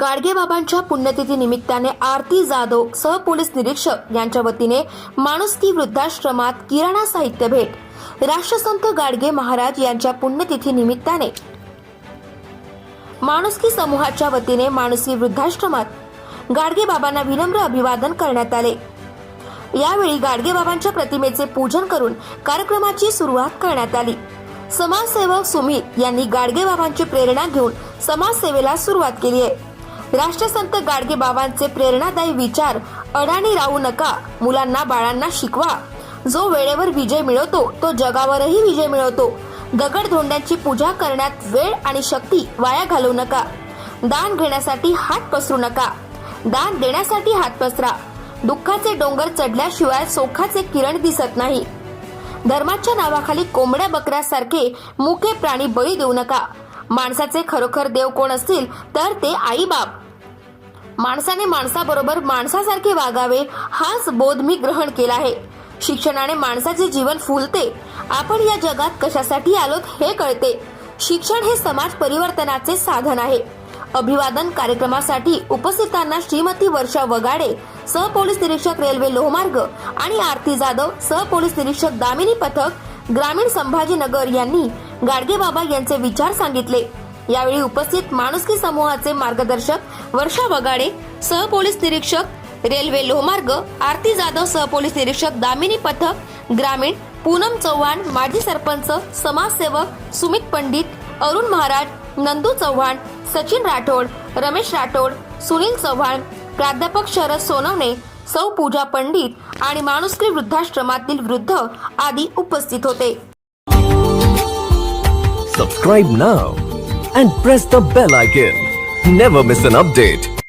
गाडगे बाबांच्या पुण्यतिथी निमित्ताने आरती जाधव सहपोलीस निरीक्षक यांच्या वतीने माणुसकी वृद्धाश्रमात किराणा साहित्य भेट. राष्ट्रसंत गाडगे महाराज यांच्या पुण्यतिथी निमित्ताने. माणुसकी समूहाच्या वतीने माणुसकी वृद्धाश्रमात गाडगे बाबांना विनम्र अभिवादन करण्यात आले. यावेळी गाडगेबाबांच्या प्रतिमेचे पूजन करून कार्यक्रमाची सुरुवात करण्यात आली. समाजसेवक सुमित यांनी गाडगेबाबांची प्रेरणा घेऊन समाजसेवेला सुरुवात केली आहे. राष्ट्रसंत गाडगे बाबांचे प्रेरणादायी विचार अडाणी राहू नका मुलांना बाळांना शिकवा. जो वेळेवर विजय मिळवतो तो जगावरही विजय मिळवतो. दगडधोंड्यांची पूजा करण्यात वेळ आणि शक्ती वाया घालवू नका. दान घेण्यासाठी हात पसरू नका. दान देण्यासाठी हात पसरा. दुःखाचे डोंगर चढल्याशिवाय सोखाचे किरण दिसत नाही. धर्माच्या नावाखाली कोंबड्या बकऱ्यासारखे मुके प्राणी बळी देऊ नका. माणसाचे खरोखर देव कोण असतील तर ते आई बाप माणसाने माणसाबरोबर माणसासारखे वागावे हाच बोध मी ग्रहण केला आहे. शिक्षणाने माणसाचे जीवन फुलते. आपण या जगात कशासाठी आलोत हे कळते. शिक्षण हे समाज परिवर्तनाचे साधन आहे. अभिवादन कार्यक्रमासाठी उपस्थितांना श्रीमती वर्षा वगाडे सहपोलीस निरीक्षक रेल्वे लोहमार्ग आणि आरती जाधव सहपोलीस निरीक्षक दामिनी पथक ग्रामीण संभाजीनगर यांनी गाडगे बाबा यांचे विचार सांगितले. यावेळी उपस्थित माणुसकी समूहाचे मार्गदर्शक वर्षा वगाडे सहपोलीस निरीक्षक रेल्वे लोहमार्ग आरती जाधव सहपोलीस निरीक्षक दामिनी पथक ग्रामीण पूनम चव्हाण माजी सरपंच समाजसेवक सुमित पंडित अरुण महाराज नंदू चव्हाण सचिन राठोड रमेश राठोड सुनील चव्हाण प्राध्यापक शरद सोनवणे सौ पूजा पंडित आणि माणुसकी वृद्धाश्रमातील वृद्ध आदी उपस्थित होते. Subscribe now and press the bell icon never miss an update